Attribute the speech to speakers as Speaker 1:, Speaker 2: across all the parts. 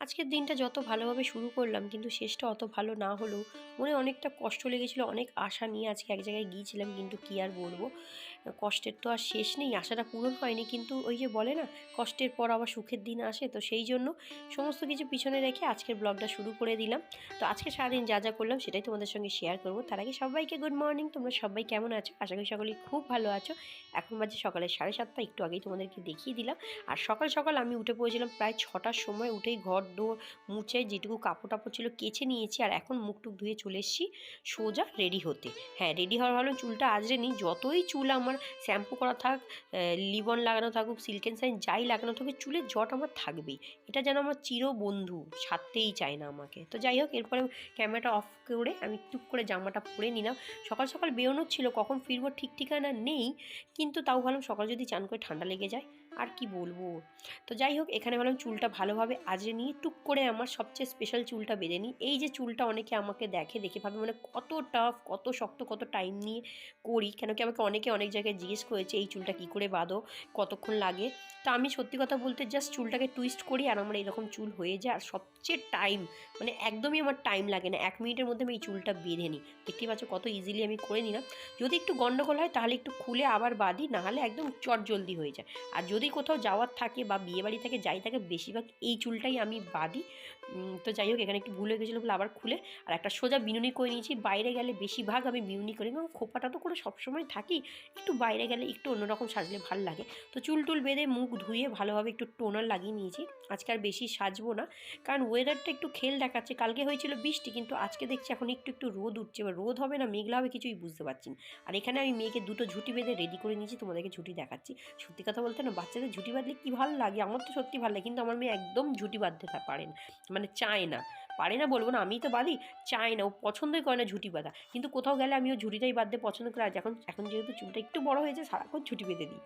Speaker 1: আজকের দিনটা যত ভালোভাবে শুরু করলাম, কিন্তু শেষটা অত ভালো না হলেও মনে অনেকটা কষ্ট লেগেছিল, অনেক আশা নিয়ে আজকে এক জায়গায় গিয়েছিলাম, কিন্তু কী আর বলব? কষ্টের তো আর শেষ নেই, আশাটা পূরণ হয়নি, কিন্তু ওই যে বলে না, কষ্টের পর আবার সুখের দিন আসে, তো সেই জন্য সমস্ত কিছু পিছনে রেখে আজকের ব্লগটা শুরু করে দিলাম। তো আজকে সারাদিন যা যা করলাম সেটাই তোমাদের সঙ্গে শেয়ার করব। তার আগে সবাইকে গুড মর্নিং তোমরা সবাই কেমন আছো? আশা করি সকলেই খুব ভালো আছো। এখন বাজে সকালে সাড়ে সাতটা, একটু আগেই তোমাদেরকে দেখিয়ে দিলাম। আর সকাল সকাল আমি উঠে পড়েছিলাম প্রায় ছটার সময় উঠেই ঘর ডোর মুছে যেটুকু কাপড় টাপড় ছিল কেচে নিয়েছি, আর এখন মুখ টুক ধুয়ে চলে এসেছি সোজা রেডি হতে। হ্যাঁ রেডি হওয়ার ভালো চুলটা আজরে নিই, যতই চুল আমার শ্যাম্পু করা থাক লিবন লাগানো থাকুক, সিল্কেন সাইন যাই লাগানো থাকুক চুলের জট আমার থাকবেই। এটা যেন আমার চির বন্ধু ছাড়তেই চায় না আমাকে। তো যাই হোক, এরপরে ক্যামেরাটা অফ করে আমি টুক করে জামাটা পরে নিলাম। সকাল সকাল বেরোনোর ছিল, কখন ফিরবো ঠিক ঠিকানা নেই, কিন্তু তাও ভাবলাম সকাল যদি চান করে ঠান্ডা লেগে যায়, আর কি বলব? তো যাই হোক, এখানে ভাবলাম চুলটা ভালোভাবে আজরে নিয়ে টুক করে আমার সবচেয়ে স্পেশাল চুলটা বেঁধে নিই। এই যে চুলটা অনেকে আমাকে দেখে দেখে ভাবে মানে কত টাফ কত শক্ত, কত টাইম নিয়ে করি, কেন কি আমাকে অনেকে অনেক জায়গায় জিজ্ঞেস করেছে, এই চুলটা কী করে বাঁধো? কতক্ষণ লাগে? তা আমি সত্যি কথা বলতে জাস্ট চুলটাকে টুইস্ট করি আর আমার এরকম চুল হয়ে যায়। আর সবচেয়ে টাইম মানে একদমই আমার টাইম লাগে না। এক মিনিটের মধ্যে আমি এই চুলটা বেঁধে নিই। দেখতেই পাচ্ছ কত ইজিলি আমি করে নিলাম। যদি একটু গন্ডগোল হয় তাহলে একটু খুলে আবার বাঁধি, নাহলে একদম চট জলদি হয়ে যায়। আর যদি কোথাও যাওয়ার থাকে বা বিয়েবাড়ি থেকে যাই থাকে বেশিরভাগ এই চুলটাই আমি বাঁধি। তো যাই হোক, এখানে একটু ভুল হয়ে গেছিল বলে আবার খুলে। আর একটা সোজা বিনুনি করে নিয়েছি। বাইরে গেলে বেশিরভাগ আমি বিনুনি করি কারণ খোপাটা তো করে সবসময় থাকি। একটু বাইরে গেলে একটু অন্যরকম সাজলে ভালো লাগে। তো চুল টুল বেঁধে মুখ ধুয়ে ভালোভাবে একটু টোনার লাগিয়ে নিয়েছি। আজকে আর বেশি সাজবো না। কারণ ওয়েদারটা একটু খেল দেখাচ্ছে। কালকে হয়েছিল বৃষ্টি, কিন্তু আজকে দেখছি এখন একটু একটু রোদ উঠছে। বা রোদ হবে না, মেঘলা হবে কিছুই বুঝতে পারছি না। আর এখানে আমি মেয়েকে দুটো ঝুটি বেঁধে রেডি করে নিয়েছি। তোমাদেরকে ঝুটি দেখাচ্ছি। সত্যি কথা বলতে না, বাচ্চাদের ঝুটি বাঁধলে কী ভালো লাগে? আমার তো সত্যি ভালো লাগে, কিন্তু আমার মেয়ে একদম ঝুটি বাঁধতে পারে না। মানে চায় না পারে না বলব না আমি তো বাঁধি চাই না ও পছন্দই করে না ঝুটি বাঁধা। কিন্তু কোথাও গেলে আমি ও ঝুটিটাই বাঁধতে পছন্দ করি। আর এখন এখন যেহেতু চুলটা একটু বড় হয়েছে, সারাক্ষণ ঝুঁটি বেঁধে দিই।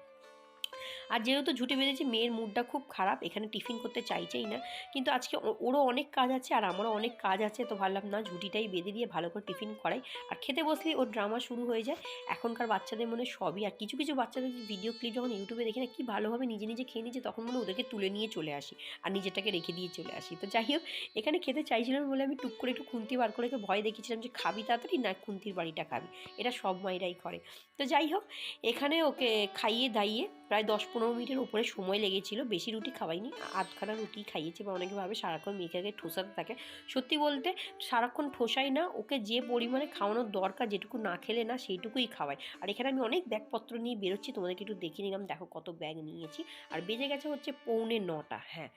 Speaker 1: আর যেহেতু ঝুটে বেঁধেছি, মেয়ের মুডটা খুব খারাপ, এখানে টিফিন করতে চাইছেই না। কিন্তু আজকে ওরও অনেক কাজ আছে আর আমারও অনেক কাজ আছে, তো ভাবলাম না ঝুটিটাই বেঁধে দিয়ে ভালো করে টিফিন করাই। আর খেতে বসলেই ওর ড্রামা শুরু হয়ে যায়। এখনকার বাচ্চাদের মনে সবই, আর কিছু কিছু বাচ্চাদের ভিডিও ক্লিপ যখন ইউটিউবে দেখি না, কি ভালোভাবে নিজে নিজে খেয়ে নিচ্ছে তখন মনে ওদেরকে তুলে নিয়ে চলে আসি আর নিজেটাকে রেখে দিয়ে চলে আসি। তো যাই হোক, এখানে খেতে চাইছিলাম বলে আমি টুক করে একটু খুন্তি বার করে ভয় দেখিয়েছিলাম যে খাবি তাড়াতাড়ি না খুন্তির বাড়িটা খাবি। এটা সব মায়েরাই করে। তো যাই হোক, এখানে ওকে খাইয়ে দাইয়ে প্রায় দশ পনেরো মিনিটের উপরে সময় লেগেছিল। বেশি রুটি খাওয়াইনি, আধখানা রুটি খাইয়েছি বা অনেকে ভাবে সারাক্ষণ মেয়েকে ঠোসাতে থাকে। সত্যি বলতে সারাক্ষণ ঠোসাই না, ওকে যে পরিমাণে খাওয়ানোর দরকার যেটুকু না খেলে না সেইটুকুই খাওয়াই। আর এখানে আমি অনেক ব্যাগপত্র নিয়ে বেরোচ্ছি, তোমাদেরকে একটু দেখে নিলাম। দেখো কত ব্যাগ নিয়েছি। আর বেজে গেছে হচ্ছে পৌনে নটা হ্যাঁ।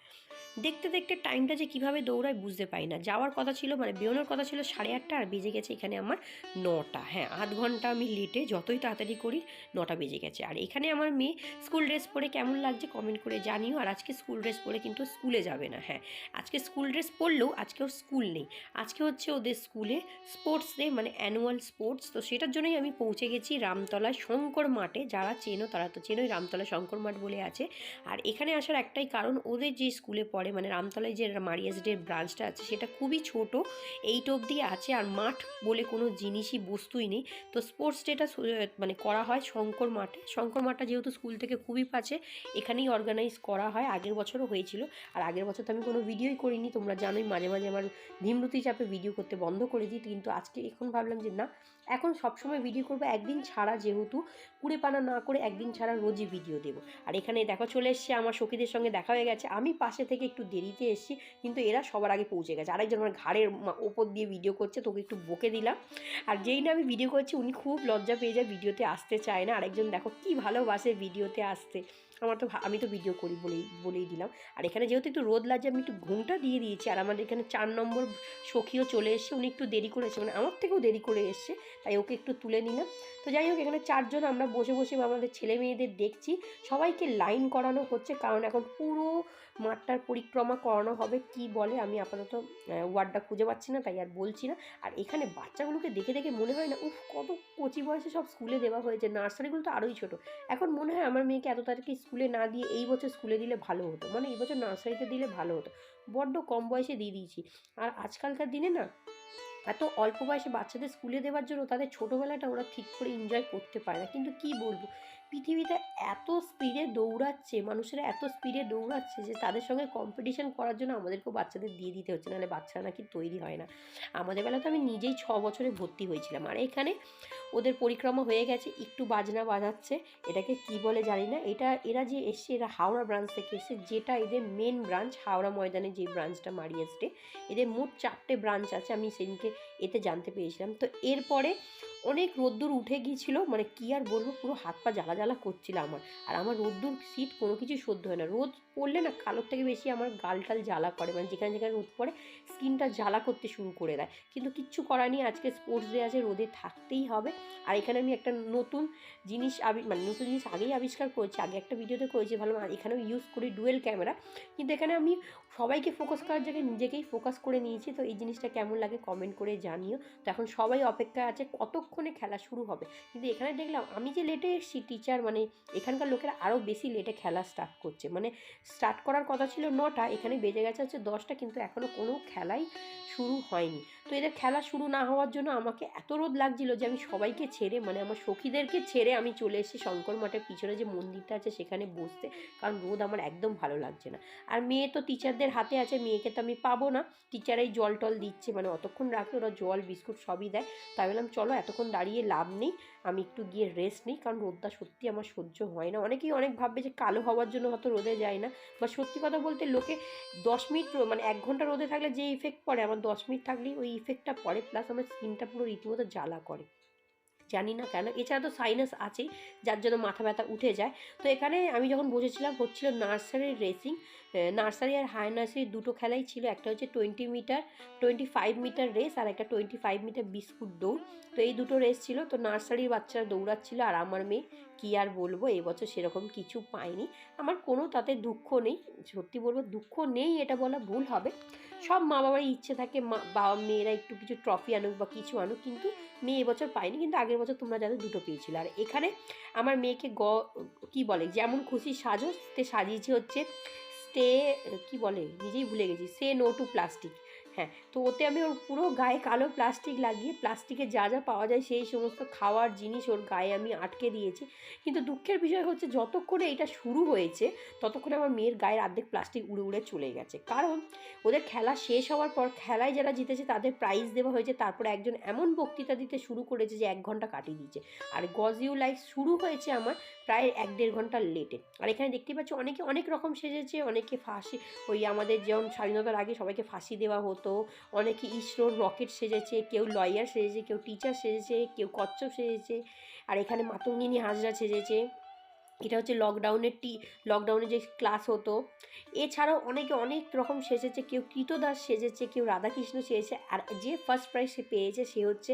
Speaker 1: দেখতে দেখতে টাইমটা যে কীভাবে দৌড়ায় বুঝতে পারি না। যাওয়ার কথা ছিল মানে বেরোনোর কথা ছিল সাড়ে আটটা, আর বেজে গেছে এখানে আমার নটা হ্যাঁ। আধ ঘণ্টা আমি লেটে যতই তাড়াতাড়ি করি, নটা বেজে গেছে। আর এখানে আমার মেয়ে স্কুল ড্রেস পরে কেমন লাগছে কমেন্ট করে জানিও। আর আজকে স্কুল ড্রেস পরে কিন্তু স্কুলে যাবে না হ্যাঁ। আজকে স্কুল ড্রেস পরলেও আজকে ওর স্কুল নেই। আজকে হচ্ছে ওদের স্কুলে স্পোর্টস ডে মানে অ্যানুয়াল স্পোর্টস তো সেটার জন্যই আমি পৌঁছে গেছি রামতলায় শঙ্কর মাঠে। যারা চেনো তারা তো চেনোই রামতলা শঙ্কর মাঠ বলে আছে। আর এখানে আসার একটাই কারণ, ওদের যে স্কুলে পড়ে মানে রামতলায় যে মারিয়াস ডের ব্রাঞ্চটা আছে, সেটা খুবই ছোট এইট অবধি আছে। আর মাঠ বলে কোনো জিনিসই, বস্তুই নেই। তো স্পোর্টস ডেটা মানে করা হয় শঙ্কর মাঠে। শঙ্কর মাঠটা যেহেতু স্কুল থেকে খুবই পাচ্ছে এখানেই অর্গানাইজ করা হয়। আগের বছরও হয়েছিল। আর আগের বছর তো আমি কোনো ভিডিওই করিনি। তোমরা জানোই মাঝে মাঝে আমার ধীমরতি চাপে ভিডিও করতে বন্ধ করে দিই। কিন্তু আজকে এখন ভাবলাম যে না, এখন সবসময় ভিডিও করব। একদিন ছাড়া যেহেতু কুড়ে পানা না করে একদিন ছাড়া রোজই ভিডিও দেবো। আর এখানে দেখো চলে এসছে। আমার সখীদের সঙ্গে দেখা হয়ে গেছে। আমি পাশে থেকে একটু দেরিতে এসেছি, কিন্তু এরা সবার আগে পৌঁছে গেছে। আরেকজন আমার ঘাড়ের ওপর দিয়ে ভিডিও করছে। তোকে একটু বকে দিলাম। আর যেই না আমি ভিডিও করছি, উনি খুব লজ্জা পেয়ে যায়। ভিডিওতে আসতে চায় না। আরেকজন দেখো কী ভালোবাসে ভিডিওতে আসতে। আমার তো আমি তো ভিডিও করি বলেই বলেই দিলাম। আর এখানে যেহেতু একটু রোদ লাগছে, আমি একটু ঘুমটা দিয়ে দিয়েছি। আর আমাদের এখানে চার নম্বর সখীও চলে এসছে, উনি একটু দেরি করে মানে আমার থেকেও দেরি করে এসছে, তাই ওকে একটু তুলে নিলাম। তো যাই হোক, এখানে চারজন আমরা বসে বসে আমাদের ছেলে মেয়েদের দেখছি। সবাইকে লাইন করানো হচ্ছে, কারণ এখন পুরো মাঠটার পরিক্রমা করানো হবে, কি বলে আমি আপাতত ওয়ার্ডটা খুঁজে পাচ্ছি না, তাই আর বলছি না। আর এখানে বাচ্চাগুলোকে দেখে দেখে মনে হয় না, উফ, কত কচি বয়সে সব স্কুলে দেওয়া হয়েছে। নার্সারিগুলো তো আরোই ছোটো। এখন মনে হয় আমার মেয়েকে এত তাড়াতাড়ি স্কুলে না দিয়ে এই বছর স্কুলে দিলে ভালো হতো। মানে এই বছর নার্সারিতে দিলে ভালো হতো। বড্ড কম বয়সে দিয়ে দিয়েছি। আর আজকালকার দিনে না, এত অল্প বয়সে বাচ্চাদের স্কুলে দেওয়ার জন্য তাদের ছোটোবেলাটা ওরা ঠিক করে এনজয় করতে পারে না। কিন্তু কি বলব? পৃথিবীতে এত স্পিডে দৌড়াচ্ছে, মানুষেরা এত স্পিডে দৌড়াচ্ছে যে তাদের সঙ্গে কম্পিটিশন করার জন্য আমাদেরকেও বাচ্চাদের দিয়ে দিতে হচ্ছে, নাহলে বাচ্চারা নাকি তৈরি হয় না। আমাদের বেলা তো আমি নিজেই ছ বছরে ভর্তি হয়েছিলাম। আর এখানে ওদের পরিক্রমা হয়ে গেছে, একটু বাজনা বাজাচ্ছে, এটাকে কি বলে জানি না। এটা, এরা যে এসছে, এরা হাওড়া ব্রাঞ্চ থেকে এসছে, যেটা এদের মেন ব্রাঞ্চ হাওড়া ময়দানে যে ব্রাঞ্চটা মারিয়া স্টে এদের মোট চারটে ব্রাঞ্চ আছে, আমি সেদিনকে এতে জানতে পেরেছিলাম। তো এরপরে অনেক রোদ্দুর উঠে গিয়েছিল মানে কি আর বলব, পুরো হাত পা জ্বালা জ্বালা করছিল আমার। আর আমার রোদ্দুর শীত কোনো কিছু সহ্য হয় না। রোদ পড়লে না কালোর থেকে বেশি আমার গাল টাল জ্বালা করে মানে যেখানে যেখানে রোদ পড়ে স্কিনটা জ্বালা করতে শুরু করে দেয়। কিন্তু কিচ্ছু করার নেই, আজকে স্পোর্টস ডে আছে, রোদে থাকতেই হবে। আর এখানে আমি একটা নতুন জিনিস আবি মানে নতুন জিনিস আগেই আবিষ্কার করেছি, আগে একটা ভিডিওতে করেছি ভালো এখানেও ইউজ করি ডুয়েল ক্যামেরা কিন্তু এখানে আমি সবাইকে ফোকাস করার জায়গায় নিজেকেই ফোকাস করে নিয়েছি। তো এই জিনিসটা কেমন লাগে কমেন্ট করে জানিও। তো এখন সবাই অপেক্ষা আছে কতক্ষণে খেলা শুরু হবে। কিন্তু এখানে দেখলাম আমি যে লেটে এসেছি টিচার মানে এখানকার লোকেরা আরও বেশি লেটে খেলা স্টার্ট করছে। মানে স্টার্ট করার কথা ছিল নটা, এখানে বেজে গেছে হচ্ছে দশটা, কিন্তু এখনও কোনো খেলাই শুরু হয়নি। তো এদের খেলা শুরু না হওয়ার জন্য আমাকে এত রোদ লাগছিল যে আমি সবাইকে ছেড়ে মানে আমার সখীদেরকে ছেড়ে আমি চলে এসেছি শঙ্কর মাঠের পিছনে যে মন্দিরটা আছে সেখানে বসতে। কারণ রোদ আমার একদম ভালো লাগছে না। আর মেয়ে তো টিচারদের হাতে আছে, মেয়েকে তো আমি পাবো না। টিচারাই জল টল দিচ্ছে মানে অতক্ষণ রাখলে ওরা জল, বিস্কুট সবই দেয়। তাই বললাম, চলো এতক্ষণ দাঁড়িয়ে লাভ নেই। আমি একটু গিয়ে রেস্ট নিই, কারণ রোদটা সত্যি আমার সহ্য হয় না। অনেকেই অনেক ভাববে যে কালো হওয়ার জন্য হয়তো রোদে যায় না বা সত্যি কথা বলতে লোকে দশ মিনিট মানে এক ঘণ্টা রোদে থাকলে যে ইফেক্ট পড়ে, আমার দশ মিনিট থাকলেই ওই ইফেক্টটা পড়ে প্লাস আমার স্কিনটা পুরো রীতিমতো জ্বালা করে। জানি না কেন। এছাড়া তো সাইনাস আছেই, যার জন্য মাথা ব্যথা উঠে যায়। তো এখানে আমি যখন বসেছিলাম, হচ্ছিল নার্সারির রেসিং নার্সারি আর হাই নার্সারি দুটো খেলাই ছিল। একটা হচ্ছে twenty metre twenty five metre race আর একটা টোয়েন্টি ফাইভ মিটার বিস্কুট দৌড়। তো এই দুটো রেস ছিল। তো নার্সারির বাচ্চারা দৌড়াচ্ছিল আর আমার মেয়ে কী আর বলব এবছর সেরকম কিছু পাইনি আমার কোনো তাতে দুঃখ নেই, সত্যি বলব দুঃখ নেই, এটা বলা ভুল হবে। সব মা বাবার ইচ্ছে থাকে, মা বাবা মেয়েরা একটু কিছু ট্রফি আনুক বা কিছু আনুক, কিন্তু মেয়ে এবছর পাইনি কিন্তু আগের বছর তোমরা যাদের দুটো পেয়েছিল আর এখানে আমার মেয়েকে গ, কী বলে, যেমন খুশি সাজো, তে সাজিয়েছে হচ্ছে, স্টে, কি বলে, নিজেই ভুলে গেছি সে নো টু প্লাস্টিক। হ্যাঁ তো ওতে আমি ওর পুরো গায়ে কালো প্লাস্টিক লাগিয়ে প্লাস্টিকে যা যা পাওয়া যায় সেই সমস্ত খাওয়ার জিনিস ওর গায়ে আমি আটকে দিয়েছি। কিন্তু দুঃখের বিষয় হচ্ছে যতক্ষণে এটা শুরু হয়েছে, ততক্ষণে আমার মেয়ের গায়ের অর্ধেক প্লাস্টিক উড়ে উড়ে চলে গেছে। কারণ ওদের খেলা শেষ হওয়ার পর খেলায় যারা জিতেছে তাদের প্রাইজ দেওয়া হয়েছে, তারপরে একজন এমন বক্তৃতা দিতে শুরু করেছে যে এক ঘণ্টা কাটিয়ে দিয়েছে। আর গজ ইউ লাইফ শুরু হয়েছে আমার প্রায় এক দেড় ঘণ্টা লেটে আর এখানে দেখতে পাচ্ছ অনেকে অনেক রকম সেজেছে, অনেকে ফাঁসি, ওই আমাদের যেমন স্বাধীনতার আগে সবাইকে ফাঁসি দেওয়া হতো, অনেকে ইসরোর রকেট সেজেছে, কেউ লয়ার সেজেছে, কেউ টিচার সেজেছে, কেউ কচ্ছপ সেজেছে, আর এখানে মাতঙ্গিনী হাজরা সেজেছে। এটা হচ্ছে লকডাউনের টি লকডাউনে যে ক্লাস হতো। এছাড়াও অনেকে অনেক রকম সেজেছে, কেউ কৃতদাস সেজেছে, কেউ রাধাকৃষ্ণ সেজেছে, আর যে ফার্স্ট প্রাইজ সে পেয়েছে সে হচ্ছে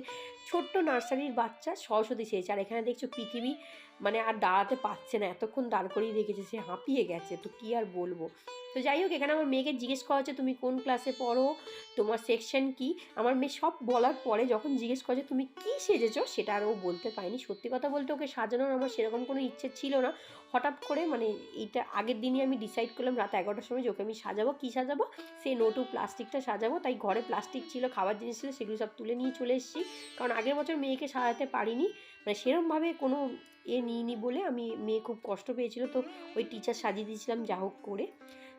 Speaker 1: ছোট্ট নার্সারির বাচ্চা সরস্বতী সেজেছে। আর এখানে দেখছ পৃথিবী মানে আর দাঁড়াতে পারছে না। এতক্ষণ দাঁড় করিয়ে রেখেছে, সে হাঁপিয়ে গেছে। তো কী আর বলব? তো যাই হোক, এখানে আমার মেয়েকে জিজ্ঞেস করা হচ্ছে, তুমি কোন ক্লাসে পড়ো? তোমার সেকশন কি? আমার মেয়ে সব বলার পরে যখন জিজ্ঞেস করছে তুমি কি সেজেছো? সেটা আর ও বলতে পারেনি। সত্যি কথা বলতে ওকে সাজানোর আমার সেরকম কোনো ইচ্ছে ছিল না। হঠাৎ করে মানে এইটা আগের দিনই আমি ডিসাইড করলাম, রাত এগারোটার সময় যে, ওকে আমি সাজাবো। কী সাজাবো? সে নোটু প্লাস্টিকটা সাজাবো। তাই ঘরে প্লাস্টিক ছিল, খাবার জিনিস ছিল, সেগুলো সব তুলে নিয়ে চলে এসেছি। কারণ আগের বছর মেয়েকে সাজাতে পারিনি। মানে সেরমভাবে কোনো এ নিইনি বলে আমি মেয়ে খুব কষ্ট পেয়েছিল, তো ওই টিচার সাজিয়ে দিয়েছিলাম যা হোক করে।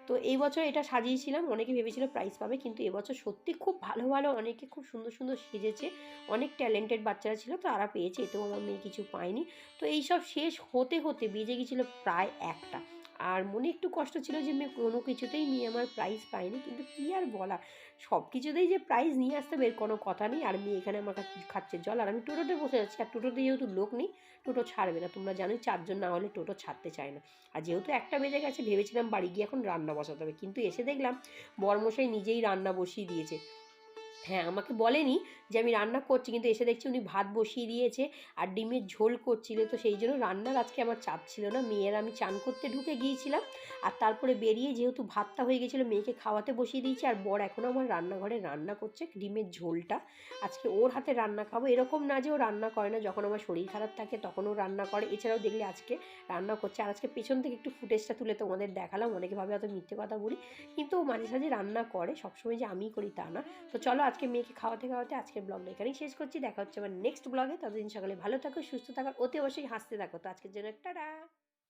Speaker 1: তো এই বছর এটা সাজিয়েছিলাম, অনেকে ভেবেছিল প্রাইজ পাবে, কিন্তু এবছর সত্যি খুব ভালো ভালো অনেকে খুব সুন্দর সুন্দর সেজেছে, অনেক ট্যালেন্টেড বাচ্চারা ছিল, তারা পেয়েছে, এতেও আমার মেয়ে কিছু পায়নি। তো এইসব শেষ হতে হতে বেজে গেছিল প্রায় একটা। আর মনে একটু কষ্ট ছিল যে মেয়ে কোনো কিছুতেই মেয়ে আমার প্রাইজ পায়নি, কিন্তু কী আর বলা সব কিছুতেই যে প্রাইজ নিয়ে আসতে হবে এর কোনো কথা নেই। আর মেয়ে এখানে আমার খাচ্ছে জল, আর আমি টোটোতে বসে যাচ্ছি আর টোটোতে যেহেতু লোক নেই, টোটো ছাড়বে না। তোমরা জানোই চারজন না হলে টোটো ছাড়তে চায় না। আর যেহেতু একটা বেজে গেছে, ভেবেছিলাম বাড়ি গিয়ে এখন রান্না বসাতে হবে। কিন্তু এসে দেখলাম বরমশাই নিজেই রান্না বসিয়ে দিয়েছে। হ্যাঁ আমাকে বলেনি যে আমি রান্না করছি কিন্তু এসে দেখছি উনি ভাত বসিয়ে দিয়েছে আর ডিমের ঝোল করছিল। তো সেই জন্য রান্নার আজকে আমার চাপ ছিল না। মেয়ের আমি চান করতে ঢুকে গিয়েছিলাম আর তারপরে বেরিয়ে যেহেতু ভাতটা হয়ে গেছিল মেয়েকে খাওয়াতে বসিয়ে দিয়েছি আর বর এখনও আমার রান্নাঘরে রান্না করছে ডিমের ঝোলটা। আজকে ওর হাতে রান্না খাব। এরকম না যে ও রান্না করে না, যখন আমার শরীর খারাপ থাকে তখন ও রান্না করে। এছাড়াও দেখলে আজকে রান্না করছে। আর আজকে পেছন থেকে একটু ফুটেজটা তুলে তোমাদের দেখালাম, অনেকে ভাবে হয়তো মিথ্যে কথা বলি। কিন্তু মাঝে সাঝে রান্না করে, সবসময় যে আমিই করি তা না। তো চলো আজকে আজকে মেয়েকে খাওয়াতে খাওয়াতে আজকের ব্লগটা এখানেই শেষ করছি। দেখা হচ্ছে আমার নেক্সট ব্লগে। ততদিন সকালে ভালো থাকো, সুস্থ থাকো, অতি অবশ্যই হাসতে থাকো। তো আজকের জন্য টাটা।